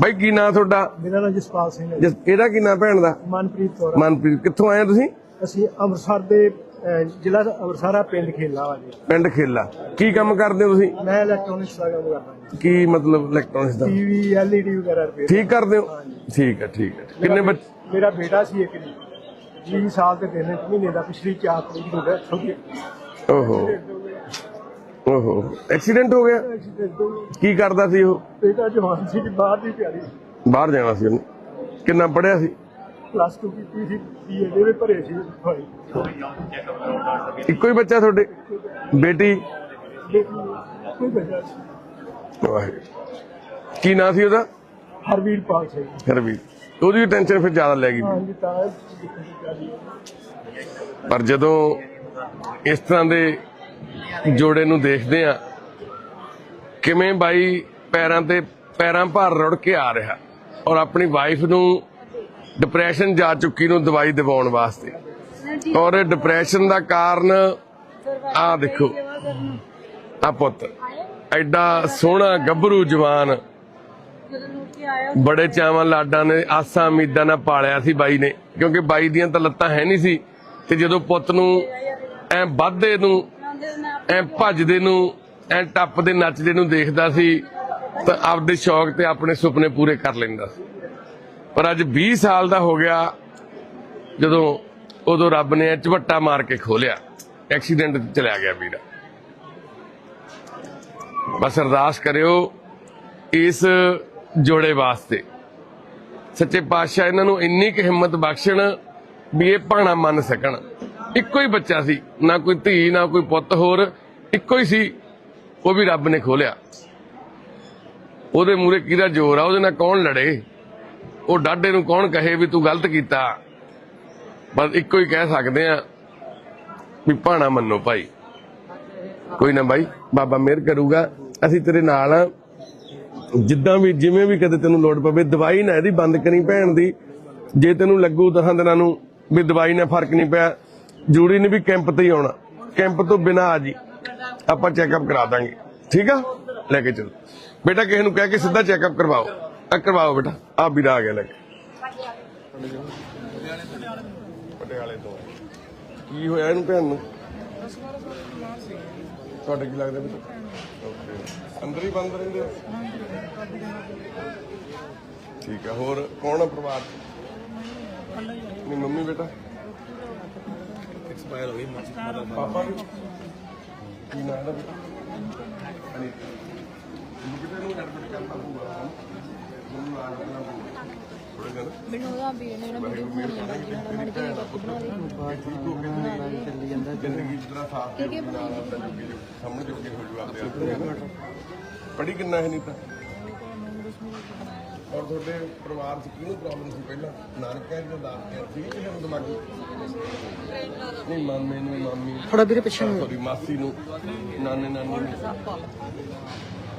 ਬਾਈ ਕੀ ਨਾਂ ਤੁਹਾਡਾ? ਮੇਰਾ ਨਾਮ ਜਸਪਾਲ ਸਿੰਘ ਹੈ ਜਸ- ਇਹਦਾ ਕੀ ਨਾਂ ਭੈਣ ਦਾ? ਮਨਪ੍ਰੀਤ ਕੌਰ ਮਨਪ੍ਰੀਤ ਕਿੱਥੋਂ ਆਏ ਹੋ ਤੁਸੀਂ? ਅਸੀਂ ਅੰਮ੍ਰਿਤਸਰ ਦੇ ਅਹ, ਜ਼ਿਲ੍ਹਾ ਅੰਮ੍ਰਿਤਸਰ ਆ ਪਿੰਡ ਖੇਲਾ ਵਾ ਜੀ। ਪਿੰਡ ਖੇਲਾ। ਕੀ ਕੰਮ ਕਰਦੇ ਹੋ ਤੁਸੀਂ? ਮੈਂ ਇਲੈਕਟ੍ਰੋਨਿਕਸ ਦਾ ਕੰਮ ਕਰਦਾ ਜੀ। ਕੀ ਮਤਲਬ ਇਲੈਕਟ੍ਰੋਨਿਕਸ ਦਾ? ਟੀਵੀ ਐਲਈਡੀ ਵਗੈਰਾ ਰਿਪੇਅਰ ਠੀਕ ਕਰਦੇ ਹੋ? ਠੀਕ ਹੈ ਠੀਕ ਹੈ। ਕਿੰਨੇ ਬੱਚੇ ਮੇਰਾ ਬੇਟਾ ਸੀ ਇੱਕ ਜੀ। 20 ਸਾਲ ਤੇ 3 ਮਹੀਨੇ ਦਾ ਪਿਛਲੀ 4 ਤਰੀਕ ਨੂੰ ਡੈਥ ਹੋ ਗਈ। ਓਹੋ। ਓਹੋ। ਐਕਸੀਡੈਂਟ ਹੋ ਗਿਆ? ਐਕਸੀਡੈਂਟ ਕੀ ਕਰਦਾ ਸੀ ਉਹ? ਬੇਟਾ ਜਵਾਨ ਸੀ ਬਾਹਰ ਦੀ ਤਿਆਰੀ ਬਾਹਰ ਜਾਣਾ ਸੀ ਉਹਨੇ। ਕਿੰਨਾ ਪੜਿਆ ਸੀ? ਪਲੱਸ 2 ਕੀਤੀ ਸੀ ਬੀਏ ਦੇ ਵੀ ਭਰੇ ਸੀ। ਭਾਈ ਇੱਕੋ ਹੀ ਬੱਚਾ ਤੁਹਾਡੇ? ਬੇਟੀ? ਕੋਈ ਬੱਚਾ ਕੀ ਨਾਂ ਸੀ ਉਹਦਾ? ਹਰਵੀਰ ਪਾਲ ਸਿੰਘ। ਹਰਵੀਰ। ਉਹਦੀ ਵੀ ਟੈਨਸ਼ਨ ਫਿਰ ਜ਼ਿਆਦਾ ਲੈ ਗਈ। ਪਰ ਜਦੋਂ ਇਸ ਤਰ੍ਹਾਂ ਦੇ ਜੋੜੇ ਨੂੰ ਦੇਖਦੇ ਆ ਕਿਵੇਂ ਬਾਈ ਪੈਰਾਂ ਤੇ ਪੈਰਾਂ ਭਾਰ ਰੁੜ ਕੇ ਆ ਰਿਹਾ ਔਰ ਆਪਣੀ ਵਾਈਫ ਨੂੰ ਡਿਪਰੈਸ਼ਨ ਜਾ ਚੁੱਕੀ ਨੂੰ ਦਵਾਈ ਦਿਵਾਉਣ ਵਾਸਤੇ। ਔਰ ਡਿਪਰੈਸ਼ਨ ਦਾ ਕਾਰਨ ਆ ਦੇਖੋ। ਆ ਪੁੱਤ, ਐਡਾ ਸੋਹਣਾ ਗੱਭਰੂ ਜਵਾਨ ਬੜੇ ਚਾਵਾਂ ਲਾਡਾਂ ਨੇ ਆਸਾਂ ਉਮੀਦਾਂ ਨਾਲ ਪਾਲਿਆ ਸੀ ਬਾਈ ਨੇ, ਕਿਉਂਕਿ ਬਾਈ ਦੀਆਂ ਤਾਂ ਲੱਤਾਂ ਹੈ ਨਹੀਂ ਸੀ। ਤੇ ਜਦੋਂ ਪੁੱਤ ਨੂੰ ਐ ਵੱਧਦੇ ਨੂੰ ਐ ਭੱਜਦੇ ਨੂੰ, ਐ ਟੱਪਦੇ, ਨੱਚਦੇ ਨੂੰ ਦੇਖਦਾ ਸੀ ਤਾਂ ਆਪਦੇ ਸ਼ੌਕ ਤੇ ਆਪਣੇ ਸੁਪਨੇ ਪੂਰੇ ਕਰ ਲੈਂਦਾ ਸੀ। ਪਰ ਅੱਜ 20 ਸਾਲ ਦਾ ਹੋ ਗਿਆ, ਜਦੋਂ ਉਦੋਂ ਰੱਬ ਨੇ ਝਵੱਟਾ ਮਾਰ ਕੇ ਖੋਲਿਆ। ਐਕਸੀਡੈਂਟ 'ਚ ਚਲਿਆ ਗਿਆ ਵੀਰਾ। ਬਸ ਅਰਦਾਸ ਕਰਿਓ, ਇਸ ਜੋੜੇ ਵਾਸਤੇ। ਸੱਚੇ ਪਾਤਸ਼ਾਹ ਇਹਨਾਂ ਨੂੰ ਇੰਨੀ ਕੁ ਹਿੰਮਤ ਬਖਸ਼ਣ ਵੀ ਇਹ ਭਾਣਾ ਮੰਨ ਸਕਣ। ਇੱਕੋ ਹੀ ਬੱਚਾ ਸੀ, ਨਾ ਕੋਈ ਧੀ, ਨਾ ਕੋਈ ਪੁੱਤ, ਹੋਰ ਇੱਕੋ ਹੀ ਸੀ, ਉਹ ਵੀ ਰੱਬ ਨੇ ਖੋਲਿਆ। ਉਹਦੇ ਮੂਰੇ ਕਿਹੜਾ ਜ਼ੋਰ ਆ? ਉਹਦੇ ਨਾਲ ਕੌਣ ਲੜੇ? ਉਹ ਡਾਡੇ ਨੂੰ ਕੌਣ ਕਹੇ ਵੀ ਤੂੰ ਗਲਤ ਕੀਤਾ? ਬਸ ਇੱਕੋ ਹੀ ਕਹਿ ਸਕਦੇ ਆ ਵੀ ਭਾਣਾ ਮੰਨੋ ਭਾਈ। ਕੋਈ ਨਾ ਬਾਈ, ਬਾਬਾ ਮਿਹਰ ਕਰੂਗਾ। ਅਸੀਂ ਤੇਰੇ ਨਾਲ ਆ। ਜਿੱਦਾਂ ਵੀ, ਜਿਵੇਂ ਵੀ ਕਦੇ ਤੈਨੂੰ ਲੋੜ ਪਵੇ, ਦਵਾਈ ਨਾ ਇਹਦੀ ਬੰਦ ਕਰੀ ਭੈਣ ਦੀ। ਜੇ ਤੈਨੂੰ ਲੱਗੂ ਦਸਾਂ ਦਿਨਾਂ ਨੂੰ ਵੀ ਦਵਾਈ ਨਾਲ ਫ਼ਰਕ ਨਹੀਂ ਪਿਆ ਜੂੜੀ ਨੇ ਵੀ ਕੈਂਪ ਤੇ ਹੀ ਆਉਣਾ। ਕੈਂਪ ਤੋਂ ਬਿਨਾ ਆ ਜੀ। ਆਪਾਂ ਚੈੱਕਅਪ ਕਰਾ ਦਾਂਗੇ। ਠੀਕ ਆ? ਲੈ ਕੇ ਚਲੋ। ਬੇਟਾ, ਕਿਸੇ ਨੂੰ ਕਹਿ ਕੇ ਸਿੱਧਾ ਚੈੱਕਅਪ ਕਰਵਾਓ। ਆ ਕਰਵਾਓ ਬੇਟਾ। ਆ ਵੀਰਾ ਆ ਗਿਆ ਲੈ ਕੇ। ਪਟਿਆਲੇ ਤੋਂ। ਕੀ ਹੋਇਆ ਇਹਨੂੰ ਭੈਣ ਨੂੰ? ਤੁਹਾਡੇ ਕੀ ਲੱਗਦਾ ਬੇਟਾ? ਅੰਦਰ ਹੀ ਬੰਦ ਰਹਿੰਦੇ ਹੋ ਠੀਕ ਹੈ ਹੋਰ ਕੌਣ ਆ ਪਰਿਵਾਰ ਚ? ਨਹੀਂ, ਮੰਮੀ ਬੇਟਾ? ਐਕਸਪਾਇਰ ਹੋ ਗਈ ਪਾਪਾ ਵੀ ਕੀ ਨਾਮ ਹੈ ਬੇਟਾ ਅਨਿਤ ਨੂੰ ਕਿਤੇ ਨੂੰ ਐਡਮਿਟ ਕਰਨਾ ਪਊਗਾ ਮੈਨੂੰ ਆ ਕਰਨਾ ਪਊਗਾ ਥੋੜਾ ਜਿਹਾ ਨਾ ਮੈਨੂੰ ਉਹਦਾ ਵੀਰ ਨੇ ਨਾ ਵੀਡੀਓ ਬਣਾਉਣੀ ਆ ਨਾਲ ਮੜ ਕੇ ਬਾਪੂ ਬਣਾ ਲਈ ਜ਼ਿੰਦਗੀ ਜਿਸ ਤਰ੍ਹਾਂ ਸਾਥ ਦੇ ਸਾਹਮਣੇ ਜੋਗੇ ਹੋ ਜੂ ਆਪਦੇ ਆਪ ਪੜੀ ਕਿੰਨਾ ਹੈ ਨਹੀਂ ਤਾਂ ਔਰ ਤੁਹਾਡੇ ਪਰਿਵਾਰ ਚ ਕਿਹਨੂੰ ਪ੍ਰੋਬਲਮ ਸੀ ਪਹਿਲਾਂ? ਨਾਨਕਿਆਂ ਦੀ ਜਾਂ ਦਾਦਕਿਆਂ ਸੀ ਕਿਸੇ ਨੂੰ ਦਿਮਾਗੀ? ਨਹੀਂ ਮਾਮੇ ਨੂੰ ਮਾਮੀ ਥੋੜਾ ਵੀਰੇ ਪਿੱਛੇ ਨੂੰ। ਸੌਰੀ ਮਾਸੀ ਨੂੰ। ਨਾਨੇ ਨਾਨੀ ਨੂੰ।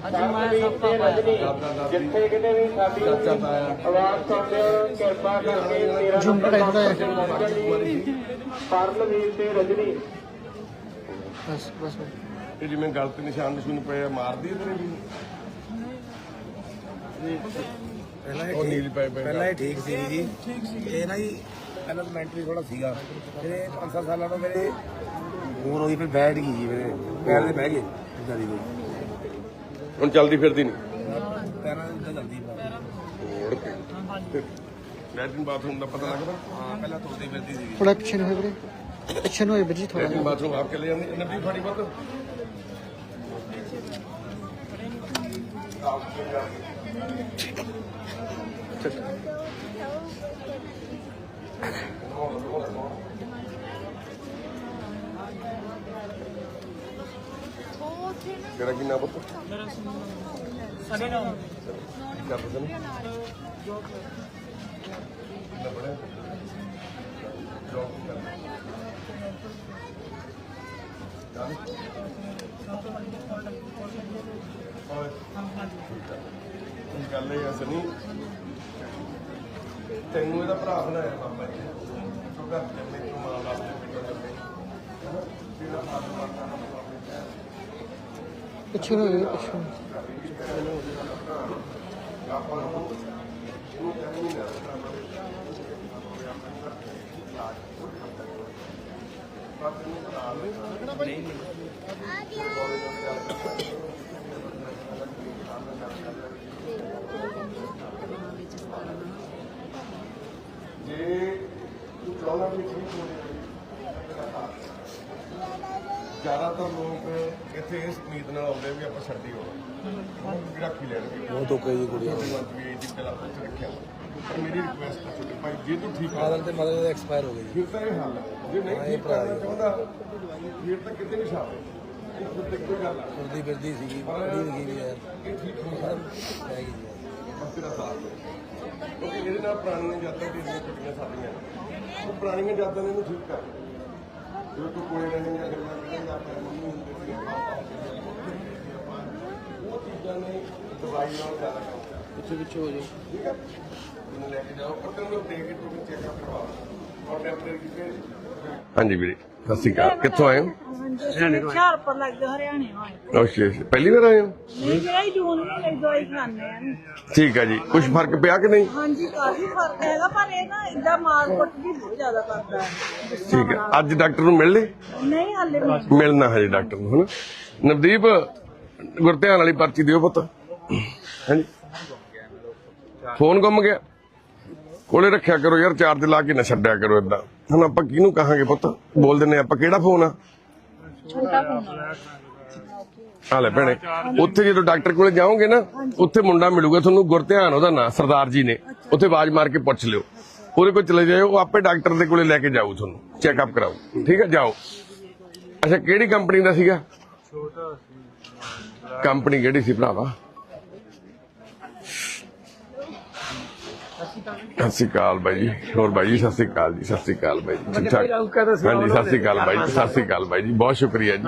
ਅੱਜ ਮੈਂ ਸਭ ਪਾਪਾ ਦਾਦਾ ਦਾਦੀ। ਕਿਤੇ ਵੀ ਸਾਡੀ ਚਾਚਾ ਤਾਇਆ। ਆਵਾਜ਼ ਸੁਣਦੇ ਹੋ ਕਿਰਪਾ ਕਰਕੇ ਮੇਰਾ ਜੂਮ ਕਢਾਈ ਥੋੜਾ ਪਰਮਵੀਰ ਤੇ ਰਜਨੀ। ਬਸ ਬਸ। ਬਸ। ਇਹ ਜਿਵੇਂ ਗਲਤ ਨਿਸ਼ਾਨ ਨਿਸ਼ੂਨ ਪਏ ਮਾਰਦੀ ਹੈ ਤੇਰੇ ਵੀ? ਪਹਿਲਾਂ ਇਹ ਨੀਲ ਪਏ ਪਏ ਪਹਿਲਾਂ ਇਹ ਠੀਕ ਸੀ ਜੀ। ਇਹ ਨਾ ਜੀ ਪਹਿਲਾਂ ਮੈਂਟਲੀ ਥੋੜਾ ਸੀਗਾ। ਫਿਰ ਇਹ ਪੰਜ ਸੱਤ ਸਾਲਾਂ ਤੋਂ ਮੇਰੇ ਹੋਰ ਹੋਈ ਫਿਰ ਬੈਠ ਗਈ ਜੀ ਮੇਰੇ। ਪੈਰ ਦੇ ਬਹਿ ਗਏ ਇਦਾਂ ਦੀ। ਕੋਈ ਹੁਣ ਚੱਲਦੀ ਫਿਰਦੀ ਨਹੀਂ? ਪੈਰਾਂ ਦੇ ਜਾਂਦੀ ਹੋਰ ਲੈਟਰਿਨ ਬਾਥਰੂਮ ਦਾ ਪਤਾ ਲੱਗਦਾ? ਹਾਂ ਪਹਿਲਾਂ ਤੁਰਦੀ ਫਿਰਦੀ ਸੀ ਥੋੜਾ ਪਿੱਛੇ ਨੂੰ ਹੋਏ ਵੀਰੇ। ਪਿੱਛੇ ਨੂੰ ਹੋਏ ਵੀਰੇ ਜੀ ਥੋੜਾ ਲੈਟਰਿਨ ਬਾਥਰੂਮ ਆਪ ਚਲੇ ਜਾਂਦੀ? ਨੱਬੀ ਫਾੜੀ ਵੱਧ ਤੇਰਾ ਕੀ ਨਾਮ ਪੁੱਤ ਸਾਡੇ ਨਾਲ ਕੀ ਕਰਦਾ ਤੈਨੂੰ ਕਿੰਨਾ ਪੜਿਆ ਜੋਬ ਕਰਦਾ ਇਹ ਗੱਲ ਇਹ ਅਸਲ ਨਹੀਂ। ਤੈਨੂੰ ਇਹਦਾ ਭਰਾ ਬਣਾਇਆ ਬਾਬਾ ਜੀ। ਤੂੰ ਘਰ ਦੇ ਆਪਣੇ ਤੋਂ ਮਾਂ ਬਾਪ ਦੇ ਪਿੱਛੇ ਚੱਲੇ ਜਿਹੜਾ ਸਾਥ ਮਾਰਦਾ ਨਾ ਬਾਬਾ ਜੀ। ਪਿੱਛੇ ਨੂੰ ਹੋਏ ਪਿੱਛੇ ਨੂੰ। ਜੇ ਤੂੰ ਚਾਹੁੰਦਾ ਵੀ ਠੀਕ ਹੋ ਜ਼ਿਆਦਾਤਰ ਲੋਕ ਇੱਥੇ ਇਸ ਉਮੀਦ ਨਾਲ ਆਉਂਦੇ ਵੀ ਆਪਾਂ ਛੱਡੀ ਹੋਣਾ ਵੀ ਰੱਖੀ ਲੈਣਗੇ ਉਹ ਤੋਕੇ ਦੀ ਕੁੜੀ ਉਹ ਵੀ ਇਹ ਜਿੱਤੇ ਲਾ ਉੱਥੇ ਰੱਖਿਆ ਪਰ ਮੇਰੀ ਰਿਕੁਐਸਟ ਹੈ ਕਿ ਭਾਈ ਜੇ ਤੂੰ ਠੀਕ ਫਾਦਰ ਤੇ ਦੇ ਐਕਸਪਾਇਰ ਹੋ ਜੀ। ਫਿਰ ਤਾਂ ਇਹ ਹੱਲ ਹੈ ਜੇ ਨਹੀਂ ਠੀਕ ਕਰਨਾ ਚਾਹੁੰਦਾ ਫਿਰ ਤਾਂ ਕਿਤੇ ਨਹੀਂ ਛਾਵੇ ਤੇ ਕੋਈ ਫਿਰਦੀ ਫਿਰਦੀ ਸੀਗੀ ਲਿਖੀ ਵੀ ਹੈ ਇਹ ਠੀਕ ਹੋ ਸਕਦਾ ਗਈ ਜੀ। ਬਸ ਤੇਰਾ ਸਾਥ ਕਿਉਂਕਿ ਇਹਦੇ ਨਾਲ ਪੁਰਾਣੀਆਂ ਯਾਦਾਂ ਦੀ ਇੰਨੀਆਂ ਟੁੱਟੀਆਂ ਸਾਡੀਆਂ ਉਹ ਪੁਰਾਣੀਆਂ ਯਾਦਾਂ ਨੇ ਇਹਨੂੰ ਠੀਕ ਕਰ ਜੋ ਤੂੰ ਕੋਲੇ ਰਹਿਣੀ ਜਾਂ ਗੱਲਾਂ ਕਰਾਂਗੇ ਆਪਣੇ ਮੰਮੀ ਹੁੰਦੇ ਸੀ ਸੀ ਉਹ ਚੀਜ਼ਾਂ ਨੇ ਦਵਾਈ ਨਾਲ ਜ਼ਿਆਦਾ ਕੰਮ ਕਰਦਾ ਪਿੱਛੇ ਪਿੱਛੇ ਹੋ ਜਾਓ। ਠੀਕ ਹੈ ਇਹਨੂੰ ਲੈ ਕੇ ਜਾਓ। ਪਰ ਤੈਨੂੰ ਦੇ ਕੇ ਤੂੰ ਚੈੱਕਅਪ ਕਰਵਾਓ ਔਰ ਟੈਂਪਰੇਰੀ ਕਿਸੇ ਹਾਂਜੀ ਵੀਰੇ ਸਤਿ ਸ਼੍ਰੀ ਅਕਾਲ। ਕਿੱਥੋਂ ਆਏ ਹੋ? ਹੁਸ਼ਿਆਰਪੁਰ ਹਰਿਆਣੇ ਵਾਲੇ ਓਕੇ ਪਹਿਲੀ ਵਾਰ ਆਏ ਹੋ? ਨਹੀਂ ਜਿਹੜਾ ਜੂਨ ਮਹੀਨੇ ਦੀ ਦਵਾਈ ਖਾਂਦੇ ਆ। ਠੀਕ ਹੈ ਜੀ। ਕੁਝ ਫ਼ਰਕ ਪਿਆ ਕਿ ਨਹੀਂ? ਹਾਂਜੀ ਕਾਫੀ ਫ਼ਰਕ ਹੈਗਾ ਪਰ ਇਹ ਨਾ ਇਦਾਂ ਮਾਰ ਕੁੱਟ ਵੀ ਬਹੁਤ ਜ਼ਿਆਦਾ ਕਰਦਾ ਹੈ। ਠੀਕ ਹੈ ਅੱਜ ਡਾਕਟਰ ਨੂੰ ਮਿਲ ਲਈ? ਨਹੀਂ ਹਾਲੇ ਨਹੀਂ। ਮਿਲਣਾ ਹੈ ਜੀ ਡਾਕਟਰ ਨੂੰ ਹਨਾ? ਨਵਦੀਪ ਗੁਰਧਿਆਨ ਵਾਲੀ ਪਰਚੀ ਦਿਓ ਪੁੱਤ। ਹਾਂਜੀ। ਫੋਨ ਗੁੰਮ ਗਿਆ। ਕੋਲੇ ਰੱਖਿਆ ਕਰੋ ਯਾਰ ਚਾਰਜ ਲਾ ਕੇ ਨਾ ਛੱਡਿਆ ਕਰੋ ਇਦਾਂ ਹੁਣ ਆਪਾਂ ਕਿਹਨੂੰ ਕਹਾਂਗੇ ਪੁੱਤ? ਬੋਲ ਦਿੰਨੇ ਆਪਾਂ ਕਿਹੜਾ ਫੋਨ ਆ? ਆ। ਲੈ ਭੈਣੇ ਉੱਥੇ ਜਦੋਂ ਡਾਕਟਰ ਕੋਲੇ ਜਾਓਗੇ ਨਾ ਉੱਥੇ ਮੁੰਡਾ ਮਿਲੂਗਾ ਤੁਹਾਨੂੰ ਗੁਰਧਿਆਨ ਉਹਦਾ ਨਾਂ ਸਰਦਾਰ ਜੀ ਨੇ। ਉੱਥੇ ਆਵਾਜ਼ ਮਾਰ ਕੇ ਪੁੱਛ ਲਿਓ। ਉਹਦੇ ਕੋਲ ਚਲੇ ਜਾਇਓ ਉਹ ਆਪੇ ਡਾਕਟਰ ਦੇ ਕੋਲੇ ਲੈ ਕੇ ਜਾਊ ਤੁਹਾਨੂੰ ਚੈੱਕਅਪ ਕਰਾਊ। ਠੀਕ ਹੈ ਜਾਓ। ਅੱਛਾ ਕਿਹੜੀ ਕੰਪਨੀ ਦਾ ਸੀਗਾ? ਕੰਪਨੀ ਕਿਹੜੀ ਸੀ ਭਰਾਵਾ? ਸਤਿ ਸ਼੍ਰੀ ਅਕਾਲ ਬਾਈ ਜੀ। ਹੋਰ ਬਾਈ ਜੀ ਸਤਿ ਸ਼੍ਰੀ ਅਕਾਲ ਜੀ ਸਤਿ ਸ਼੍ਰੀ ਅਕਾਲ ਬਾਈ ਜੀ। ਠੀਕ ਠਾਕ? ਹਾਂਜੀ ਸਤਿ ਸ਼੍ਰੀ ਅਕਾਲ ਬਾਈ ਜੀ ਸਤਿ ਸ਼੍ਰੀ ਅਕਾਲ ਬਾਈ ਜੀ। ਬਹੁਤ ਸ਼ੁਕਰੀਆ ਜੀ।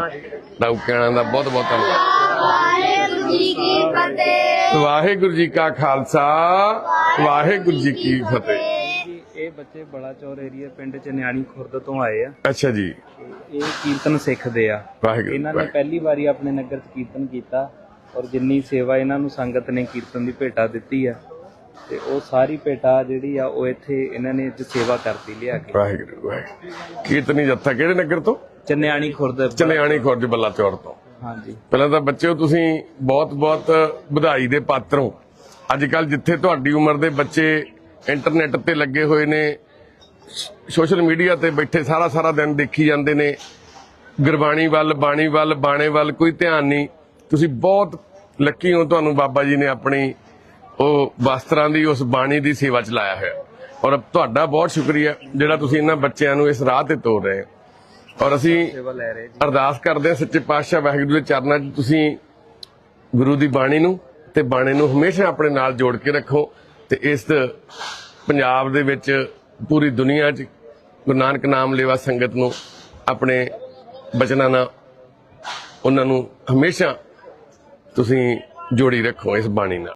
ਡਾਕਟਰਾਂ ਦਾ ਬਹੁਤ ਬਹੁਤ ਧੰਨਵਾਦ। ਵਾਹਿਗੁਰੂ ਜੀ ਕੀ ਫਤਿਹ। ਵਾਹਿਗੁਰੂ ਜੀ ਕਾ ਖਾਲਸਾ ਵਾਹਿਗੁਰੂ ਜੀ ਕੀ ਫਤਿਹ। ਜੀ, ਇਹ ਬੱਚੇ ਬੜਾ ਚੌਰ ਏਰੀਆ ਪਿੰਡ ਚ ਨਿਆਣੀ ਖੁਰਦ ਤੋਂ ਆਏ ਆ। ਅੱਛਾ ਜੀ। ਇਹ ਕੀਰਤਨ ਸਿੱਖਦੇ ਆ। ਵਾਹਿਗੁਰੂ ਇਹਨਾਂ ਨੇ ਪਹਿਲੀ ਵਾਰੀ ਆਪਣੇ ਨਗਰ ਚ ਕੀਰਤਨ ਕੀਤਾ ਔਰ ਜਿੰਨੀ ਸੇਵਾ ਇਹਨਾਂ ਨੂੰ ਸੰਗਤ ਨੇ ਕੀਰਤਨ ਦੀ ਭੇਟਾ ਦਿੱਤੀ ਆ। ਤੇ ਉਹ ਸਾਰੀ ਭੇਟਾ ਜਿਹੜੀ ਆ ਉਹ ਇੱਥੇ ਇਹਨਾਂ ਨੇ ਅੱਜ ਸੇਵਾ ਕਰਤੀ ਲਿਆ ਕੇ। ਵਾਹਿਗੁਰੂ ਵਾਹਿਗੁਰੂ। ਕੀਰਤਨੀ ਜੱਥਾ ਕਿਹੜੇ ਨਗਰ ਤੋਂ? ਚਨਿਆਣੀ ਖੁਰਦ। ਚਲਿਆਣੀ ਖੁਰਜ ਬੱਲਾ ਚੌਰ ਤੋਂ। ਹਾਂਜੀ। ਪਹਿਲਾਂ ਤਾਂ ਬੱਚਿਓ ਤੁਸੀਂ ਬਹੁਤ ਬਹੁਤ ਵਧਾਈ ਦੇ ਪਾਤਰ ਹੋ। ਅੱਜ ਕੱਲ ਜਿੱਥੇ ਤੁਹਾਡੀ ਉਮਰ ਦੇ ਬੱਚੇ ਇੰਟਰਨੈਟ ਤੇ ਲੱਗੇ ਹੋਏ ਨੇ ਸੋਸ਼ਲ ਮੀਡੀਆ ਤੇ ਬੈਠੇ ਸਾਰਾ ਸਾਰਾ ਦਿਨ ਦੇਖੀ ਜਾਂਦੇ ਨੇ। ਗੁਰਬਾਣੀ ਵੱਲ ਬਾਣੀ ਵੱਲ ਬਾਣੇ ਵੱਲ ਕੋਈ ਧਿਆਨ ਨਹੀਂ। ਤੁਸੀਂ ਬਹੁਤ ਲੱਕੀ ਹੋ ਤੁਹਾਨੂੰ ਬਾਬਾ ਜੀ ਨੇ ਆਪਣੀ ਉਹ ਵਸਤਰਾਂ ਦੀ ਉਸ ਬਾਣੀ ਦੀ ਸੇਵਾ ਚ ਲਾਇਆ ਹੋਇਆ। ਔਰ ਤੁਹਾਡਾ ਬਹੁਤ ਸ਼ੁਕਰੀਆ ਜਿਹੜਾ ਤੁਸੀਂ ਇਹਨਾਂ ਬੱਚਿਆਂ ਨੂੰ ਇਸ ਰਾਹ ਤੇ ਤੋਰ ਰਹੇ ਔਰ ਅਸੀਂ ਅਰਦਾਸ ਕਰਦੇ ਹਾਂ ਸੱਚੇ ਪਾਤਸ਼ਾਹ ਵਾਹਿਗੁਰੂ ਦੇ ਚਰਨਾਂ 'ਚ ਤੁਸੀਂ ਗੁਰੂ ਦੀ ਬਾਣੀ ਨੂੰ ਤੇ ਬਾਣੇ ਨੂੰ ਹਮੇਸ਼ਾ ਆਪਣੇ ਨਾਲ ਜੋੜ ਕੇ ਰੱਖੋ ਤੇ ਇਸ ਪੰਜਾਬ ਦੇ ਵਿੱਚ ਪੂਰੀ ਦੁਨੀਆ 'ਚ ਗੁਰੂ ਨਾਨਕ ਨਾਮ ਲੇਵਾ ਸੰਗਤ ਨੂੰ ਆਪਣੇ ਬਚਨਾਂ ਨਾਲ ਉਹਨਾਂ ਨੂੰ ਹਮੇਸ਼ਾ ਤੁਸੀਂ ਜੋੜੀ ਰੱਖੋ ਇਸ ਬਾਣੀ ਨਾਲ।